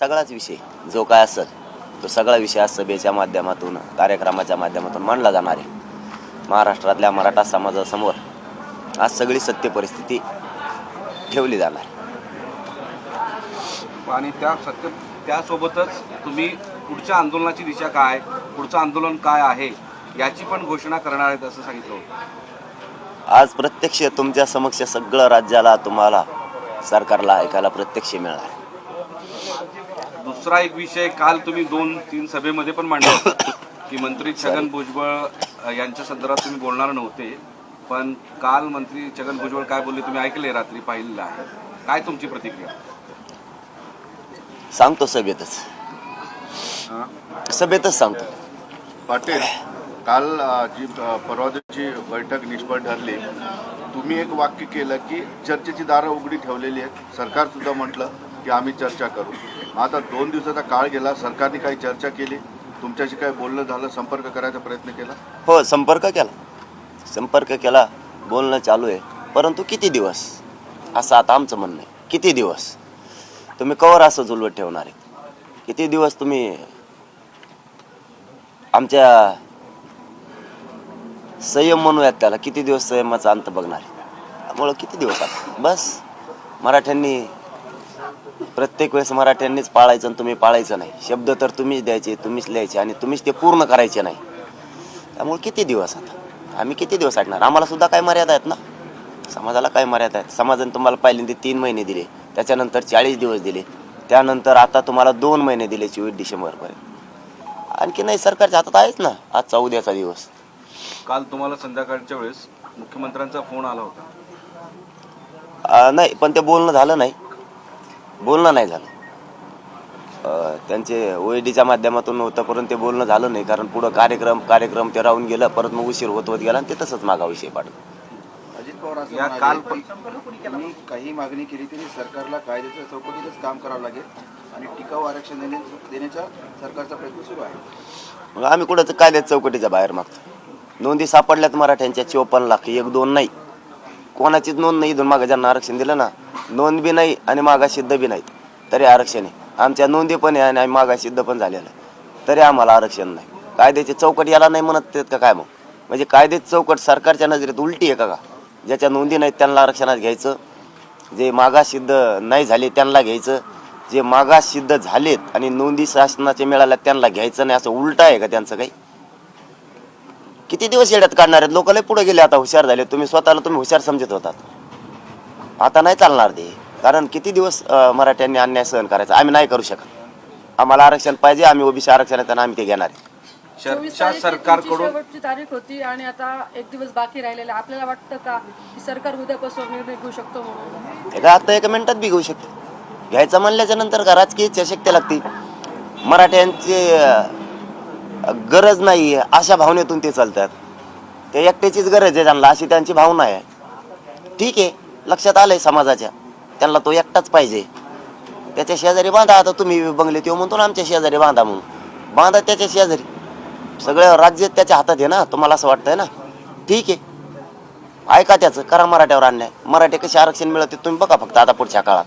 सगळाच विषय जो काय असेल तो सगळा विषय आज सभेच्या माध्यमातून कार्यक्रमाच्या माध्यमातून मांडला जाणार आहे. महाराष्ट्रातल्या मराठा समाजासमोर आज सगळी सत्य परिस्थिती ठेवली जाणार. आणि त्या सत्य त्यासोबतच तुम्ही पुढच्या आंदोलनाची दिशा काय पुढचं आंदोलन काय आहे याची पण घोषणा करणार आहेत असं सांगितलं आज प्रत्यक्ष तुमच्या समक्ष सगळं राज्याला तुम्हाला सरकारला ऐकायला प्रत्यक्ष मिळणार दुसरा एक विषय काल तुम्ही दोन तीन सभेमध्ये पण मांडला होता की मंत्री छगन भुजबळ यांच्या संदर्भात तुम्ही बोलणार नव्हते पण काल मंत्री छगन भुजबळ काय बोलले तुम्ही ऐकले रात्री पाहिलेलं आहे. काय तुमची प्रतिक्रिया? सांगतो सभेतच. सभेतच सांगतो. पाटील काल जी अ, परवा दिवशी बैठक निष्फळ ठरली तुम्ही एक वाक्य केलं की चर्चेची दारं उघडी ठेवलेली आहेत. सरकार सुद्धा म्हटलं की आम्ही चर्चा करू. आता दोन दिवसाचा काळ गेला सरकारने काही चर्चा केली? तुमच्याशी काही बोलणं झालं संपर्क करायचा प्रयत्न केला? हो संपर्क केला. संपर्क केला बोलणं चालू आहे. परंतु किती दिवस? असं आता आमचं म्हणणं आहे. किती दिवस? तुम्ही कवर असं जुलवत ठेवणार आहे? किती दिवस तुम्ही आमच्या संयम म्हणूयात त्याला? किती दिवस संयमाचा अंत बघणार आहे? त्यामुळं किती दिवस आता? बस. मराठ्यांनी प्रत्येक वेळेस मराठ्यांनीच पाळायचं आणि तुम्ही पाळायचं नाही. शब्द तर तुम्हीच द्यायचे तुम्हीच लिहायचे आणि तुम्हीच ते पूर्ण करायचे नाही. त्यामुळे किती दिवस आता? आम्ही किती दिवस ऐकणार आम्हाला सुद्धा काय मर्यादा आहेत ना? समाजाला काय मर्यादा आहेत. समाजाने तुम्हाला पहिल्यांदा तीन महिने दिले त्याच्यानंतर चाळीस दिवस दिले त्यानंतर आता तुम्हाला दोन महिने दिले चोवीस डिसेंबरपर्यंत. आणखी नाही सरकारच्या हातात आहेच ना आजचा उद्याचा दिवस. काल तुम्हाला संध्याकाळच्या वेळेस मुख्यमंत्र्यांचा फोन आला होता. नाही पण ते बोलणं झालं नाही. बोलणं नाही झालं. अं, त्यांचे ओएडीच्या माध्यमातून होतं परंतु ते बोलणं झालं नाही कारण पुढं कार्यक्रम कार्यक्रम ते राहून गेलं परत मग उशीर होत होत गेला आणि ते तसंच मागा विषय पाडलं. अजित पवार असं या म्हणाले काल तुम्ही काही मागणी केली तरी सरकारला कायद्याच्या चौकटीतच काम करावं लागेल आणि टिकाऊ आरक्षण देण्या- देण्याचा सरकारचा प्रयत्न सुरू आहे. मग आम्ही कुठं कायद्यात चौकटीच्या बाहेर मागतो. नोंदी सापडल्यात मराठ्यांच्या चोपन्न लाख एक दोन नाही. कोणाचीच नोंद नाही इथून मागं ज्यांना आरक्षण दिलं ना नोंद बी नाही आणि मागा सिद्ध बी नाहीत. तरी आरक्षण आहे. आमच्या नोंदी पण आहे आणि मागा सिद्ध पण झालेलं आहे. तरी आम्हाला आरक्षण नाही. कायद्याची चौकट याला नाही म्हणत आहेत का काय मग? म्हणजे कायद्याची चौकट सरकारच्या नजरेत उलटी आहे का का? ज्याच्या नोंदी नाहीत त्यांना आरक्षणात घ्यायचं. जे मागास सिद्ध नाही झाले त्यांना घ्यायचं. जे मागास सिद्ध झालेत आणि नोंदी शासनाचे मिळाल्या त्यांना घ्यायचं नाही असं उलट आहे का त्यांचं काही? किती दिवस येड्यात काढणार आहेत? लोक लय पुढे गेले आता हुशार झाले. तुम्ही स्वतःला तुम्ही हुशार समजत होतात. आता नाही चालणार ते. कारण किती दिवस अं, मराठ्यांनी अन्याय सहन करायचा? आम्ही नाही करू शकत. आम्हाला आरक्षण पाहिजे आम्ही ओबीसी आरक्षण आहे त्यांना आम्ही ते घेणार आहे. चोवीस चर्चा तारीख ही तुमची सरकारकडून शेवटची तारीख होती आणि आता एक दिवस बाकी राहिलेला आहे. आपल्याला वाटतं का की सरकार उद्यापासून निर्णय घेऊ शकतो म्हणून? हे काय आता एका मिनिटात बी घेऊ शकते. घ्यायचं म्हणल्याच्या नंतर का राजकीय इच्छाशक्ती लागते? मराठ्यांची अं, गरज नाही आहे अशा भावनेतून ते चालतात. ते एकट्याचीच गरज आहे त्यांना अशी त्यांची भावना आहे. ठीक आहे. लक्षात आलंय समाजाच्या. त्यांना तो एकटाच पाहिजे. त्याच्या शेजारी बांधा आता तुम्ही बंगले तो म्हणतो ना आमच्या शेजारी बांधा म्हणून. बांधा त्याच्या शेजारी. सगळं राज्य त्याच्या हातात आहे ना तुम्हाला असं वाटतंय ना? ठीक आहे. ऐका त्याचं करा मराठ्यावर अन्याय. मराठी कसे आरक्षण मिळते तुम्ही बघा फक्त आता पुढच्या काळात.